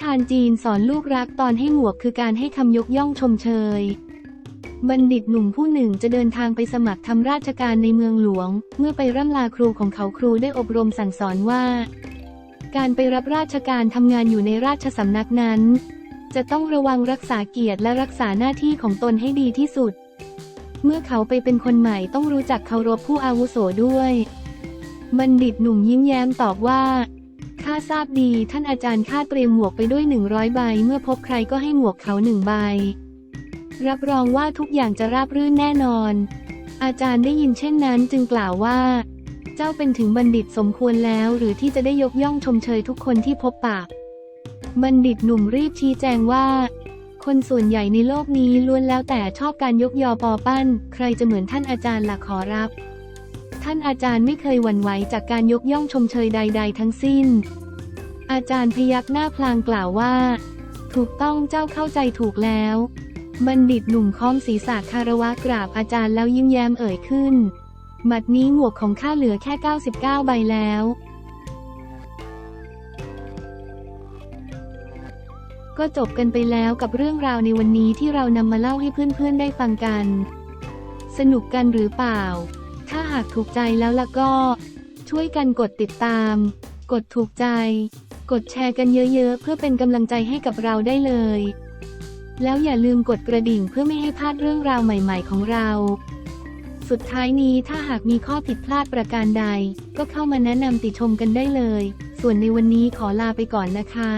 ทานจีนสอนลูกรักตอนให้หมวกคือการให้คำยกย่องชมเชย บัณฑิตหนุ่มผู้หนึ่งจะเดินทางไปสมัครทำราชการในเมืองหลวง เมื่อไปร่ำลาครูของเขาครูได้อบรมสั่งสอนว่า การไปรับราชการทำงานอยู่ในราชสำนักนั้น จะต้องระวังรักษาเกียรติและรักษาหน้าที่ของตนให้ดีที่สุด เมื่อเขาไปเป็นคนใหม่ต้องรู้จักเคารพผู้อาวุโสด้วย บัณฑิตหนุ่มยิ้มแย้มตอบว่าาทราบดีท่านอาจารย์ข้าเตรียมหมวกไปด้วย 100 ใบ เมื่อพบใครก็ให้หมวกเขาหนึ่งใบ รับรองว่าทุกอย่างจะราบรื่นแน่นอน อาจารย์ได้ยินเช่นนั้นจึงกล่าวว่า เจ้าเป็นถึงบัณฑิตสมควรแล้วหรือที่จะได้ยกย่องชมเชยทุกคนที่พบปะ บัณฑิตหนุ่มรีบชี้แจงว่า คนส่วนใหญ่ในโลกนี้ล้วนแล้วแต่ชอบการยกยอปอปั้น ใครจะเหมือนท่านอาจารย์ล่ะขอรับท่านอาจารย์ไม่เคยหวั่นไหวจากการยกย่องชมเชยใด ๆ ทั้งสิ้น อาจารย์พยักหน้าพลางกล่าวว่า ถูกต้องเจ้าเข้าใจถูกแล้ว บัณฑิตหนุ่มค้อมศีรษะคารวะกราบอาจารย์แล้วยิ้มแย้มเอ่ยขึ้นบัดนี้หมวกของข้าเหลือแค่ 99 ใบแล้ว ก็จบกันไปแล้วกับเรื่องราวในวันนี้ที่เรานำมาเล่าให้เพื่อนๆได้ฟังกัน สนุกกันหรือเปล่า ถ้าหากถูกใจแล้วล่ะก็ ช่วยกันกดติดตาม กดถูกใจ กดแชร์กันเยอะๆ เพื่อเป็นกำลังใจให้กับเราได้เลย แล้วอย่าลืมกดกระดิ่งเพื่อไม่ให้พลาดเรื่องราวใหม่ๆของเรา สุดท้ายนี้ถ้าหากมีข้อผิดพลาดประการใด ก็เข้ามาแนะนำติชมกันได้เลย ส่วนในวันนี้ขอลาไปก่อนนะคะ